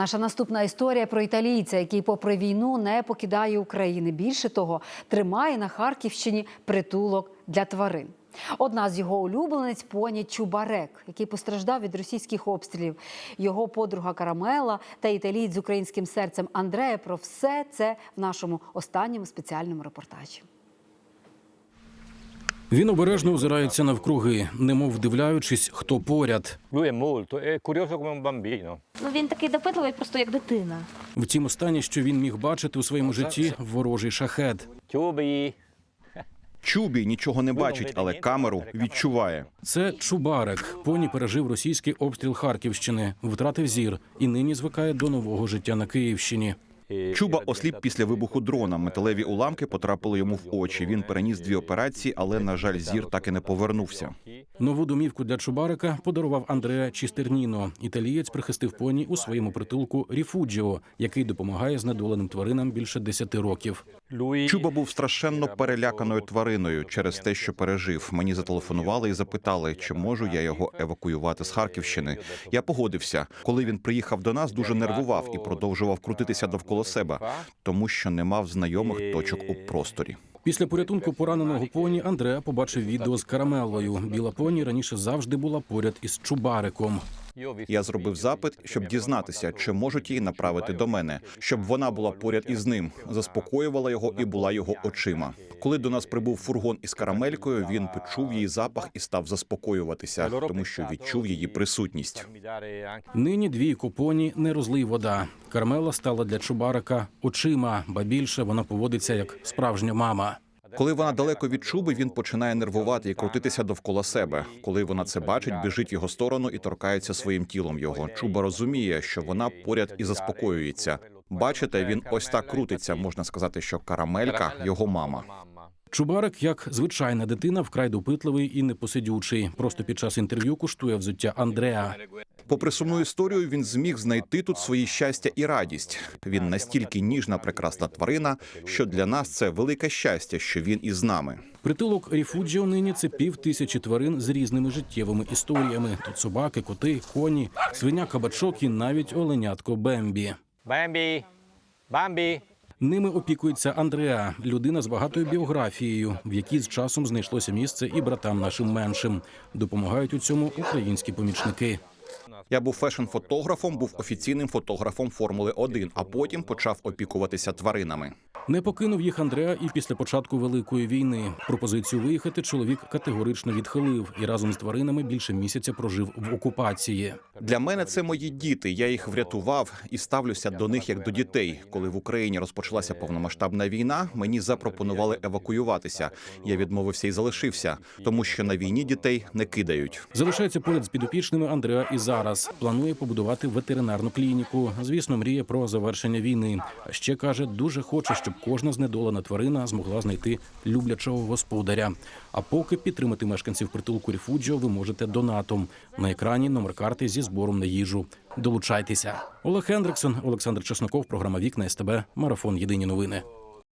Наша наступна історія про італійця, який, попри війну, не покидає України. Більше того, тримає на Харківщині притулок для тварин. Одна з його улюбленець поні Чубарек, який постраждав від російських обстрілів. Його подруга Карамела та італієць з українським серцем Андрея. Про все це в нашому останньому спеціальному репортажі. Він обережно озирається навкруги, немов вдивляючись, хто поряд. Ну він такий допитливий, просто як дитина. Втім, останнє, що він міг бачити у своєму житті, ворожий шахет. Чубі. Чубі нічого не бачить, але камеру відчуває. Це Чубарек. Поні пережив російський обстріл Харківщини, втратив зір і нині звикає до нового життя на Київщині. Чуба осліп після вибуху дрона. Металеві уламки потрапили йому в очі. Він переніс дві операції, але на жаль, зір так і не повернувся. Нову домівку для Чубарика подарував Андреа Чістерніно. Італієць прихистив поні у своєму притулку Ріфуджіо, який допомагає знедоленим тваринам більше 10 років. Чуба був страшенно переляканою твариною через те, що пережив. Мені зателефонували і запитали, чи можу я його евакуювати з Харківщини. Я погодився. Коли він приїхав до нас, дуже нервував і продовжував крутитися довкола себе, тому що не мав знайомих точок у просторі. Після порятунку пораненого поні Андреа побачив відео з карамелою. Біла поні раніше завжди була поряд із Чубариком. Я зробив запит, щоб дізнатися, чи можуть її направити до мене, щоб вона була поряд із ним, заспокоювала його і була його очима. Коли до нас прибув фургон із карамелькою, він почув її запах і став заспокоюватися, тому що відчув її присутність. Нині двійко поні не розлий вода. Кармела стала для Чубарика очима, ба більше вона поводиться як справжня мама. Коли вона далеко від чуби, він починає нервувати і крутитися довкола себе. Коли вона це бачить, біжить в його сторону і торкається своїм тілом його. Чуба розуміє, що вона поряд і заспокоюється. Бачите, він ось так крутиться. Можна сказати, що карамелька його мама. Чубарик, як звичайна дитина, вкрай допитливий і непосидючий. Просто під час інтерв'ю куштує взуття Андреа. Попри сумну історію, він зміг знайти тут свої щастя і радість. Він настільки ніжна, прекрасна тварина, що для нас це велике щастя, що він із нами. Притулок Ріфуджіо нині це пів тисячі тварин з різними життєвими історіями. Тут собаки, коти, коні, свиня, кабачок і навіть оленятко Бембі. Bambi. Bambi. Ними опікується Андреа, людина з багатою біографією, в якій з часом знайшлося місце і братам нашим меншим. Допомагають у цьому українські помічники. Я був фешн-фотографом, був офіційним фотографом Формули 1 а потім почав опікуватися тваринами. Не покинув їх Андреа і після початку великої війни. Пропозицію виїхати чоловік категорично відхилив і разом з тваринами більше місяця прожив в окупації. Для мене це мої діти. Я їх врятував і ставлюся до них як до дітей. Коли в Україні розпочалася повномасштабна війна, мені запропонували евакуюватися. Я відмовився і залишився, тому що на війні дітей не кидають. Залишається поряд з підопічними Андреа і зараз планує побудувати ветеринарну клініку. Звісно, мріє про завершення війни. А ще каже, дуже хоче, щоб кожна знедолена тварина змогла знайти люблячого господаря. А поки підтримати мешканців притулку Ріфуджіо ви можете донатом. На екрані номер карти зі збором на їжу. Долучайтеся. Олег Хендриксон, Олександр Чесноков, програма Вікна СТБ. Марафон Єдині новини.